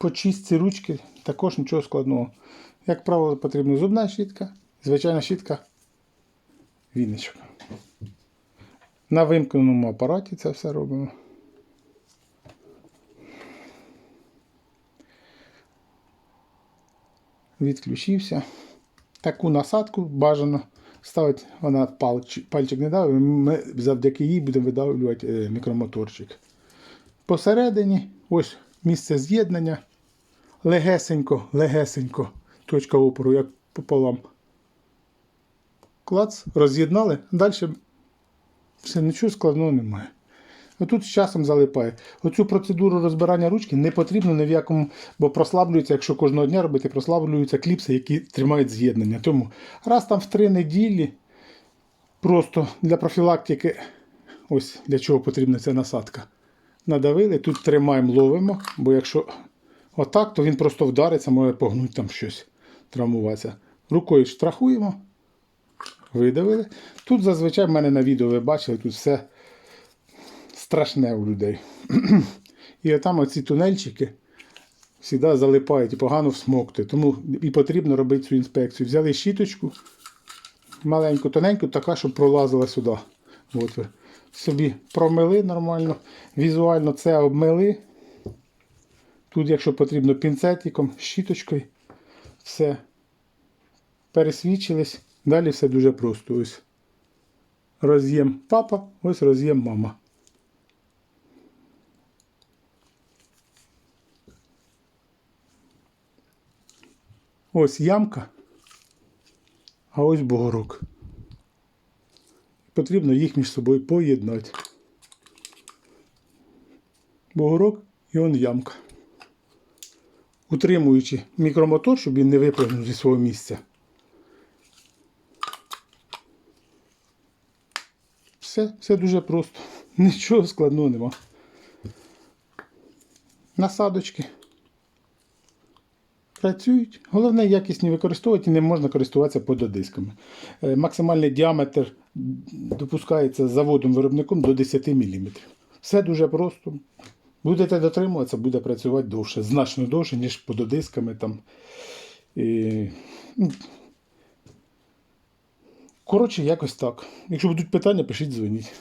по чистці ручки також нічого складного. Як правило, потрібна зубна щітка, звичайна щітка, вінничок. На вимкненому апараті це все робимо. Відключився. Таку насадку бажано ставити, вона пальчик не давить, ми завдяки їй будемо видавлювати е, мікромоторчик. Посередині ось місце з'єднання. Легесенько, легесенько. Точка опору, як пополам. Клац, роз'єднали. Далі все, нічого складного немає. Отут з часом залипає. Оцю процедуру розбирання ручки не потрібно ні в якому, бо прослаблюється, якщо кожного дня робити, прослаблюються кліпси, які тримають з'єднання. Тому раз там в три неділі просто для профілактики, ось для чого потрібна ця насадка. Надавили, тут тримаємо, ловимо, бо якщо отак, то він просто вдариться, може погнути там щось, травмуватися. Рукою штрахуємо, видавили. Тут зазвичай в мене на відео ви бачили, тут все страшне у людей. І там оці тунельчики завжди залипають і погано всмокти. Тому і потрібно робити цю інспекцію. Взяли щіточку маленьку, тоненьку, така, щоб пролазила сюди. От ви собі промили нормально. Візуально це обмили. Тут, якщо потрібно, пінцетиком, щіточкою, все. Пересвідчились. Далі все дуже просто. Ось роз'єм папа, ось роз'єм мама. Ось ямка, а ось бугорок. Потрібно їх між собою поєднати. Бугорок і он ямка. Утримуючи мікромотор, щоб він не випрыгнув зі свого місця. Все, все дуже просто. Нічого складного нема. Насадочки працюють. Головне, якісні використовувати не можна користуватися пододисками. Е, Максимальний діаметр допускається заводом-виробником до 10 мм. Все дуже просто. Будете дотримуватися, буде працювати довше, значно довше, ніж пододисками. Там. І... ну, Коротше, якось так. Якщо будуть питання, пишіть, дзвоніть.